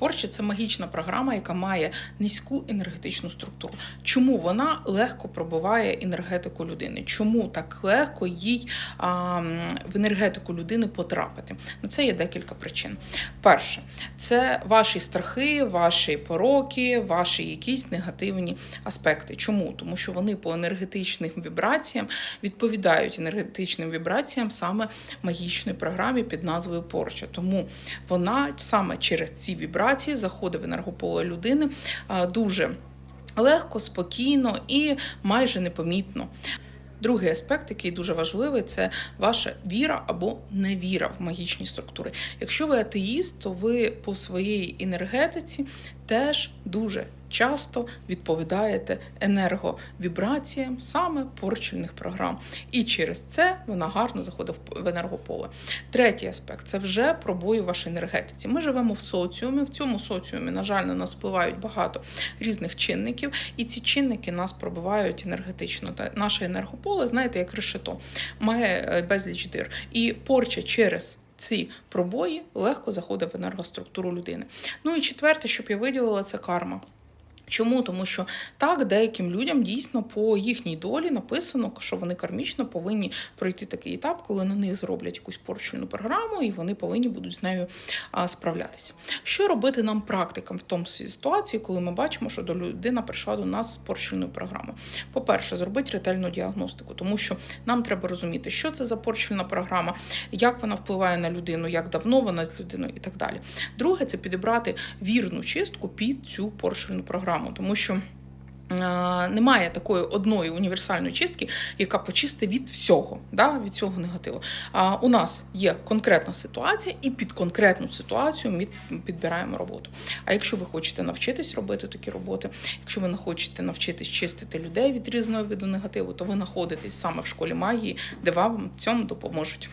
Порча це магічна програма, яка має низьку енергетичну структуру. Чому вона легко пробиває енергетику людини? Чому так легко їй а, в енергетику людини потрапити? На це є декілька причин. Перше, це ваші страхи, ваші пороки, ваші якісь негативні аспекти. Чому? Тому що вони по енергетичним вібраціям відповідають енергетичним вібраціям саме магічної програмі під назвою Порча. Тому вона саме через ці вібрації заходить в енергополе людини дуже легко, спокійно і майже непомітно. Другий аспект, який дуже важливий, це ваша віра або невіра в магічні структури. Якщо ви атеїст, то ви по своїй енергетиці теж дуже часто відповідаєте енерговібраціям саме порчельних програм. І через це вона гарно заходить в енергополе. Третій аспект це вже пробої в вашій енергетиці. Ми живемо в соціумі. В цьому соціумі, на жаль, на нас впливають багато різних чинників, і ці чинники нас пробивають енергетично. Та наше енергополе, знаєте, як решето, має е, безліч дир. І порча через ці пробої легко заходить в енергоструктуру людини. Ну і четверте, щоб я виділила, це карма. Чому? Тому що так деяким людям дійсно по їхній долі написано, що вони кармічно повинні пройти такий етап, коли на них зроблять якусь порчульну програму, і вони повинні будуть з нею справлятися. Що робити нам практикам в тому ситуації, коли ми бачимо, що до людина прийшла до нас з порчульною програмою? По-перше, зробити ретельну діагностику, тому що нам треба розуміти, що це за порчульна програма, як вона впливає на людину, як давно вона з людиною і так далі. Друге, це підібрати вірну чистку під цю порчульну програму, тому що. е, Немає такої одної універсальної чистки, яка почистить від всього, да, від цього негативу. А у нас є конкретна ситуація, і під конкретну ситуацію ми підбираємо роботу. А якщо ви хочете навчитись робити такі роботи, якщо ви не хочете навчитись чистити людей від різного виду негативу, то ви знаходитесь саме в школі магії, де вам цьому допоможуть.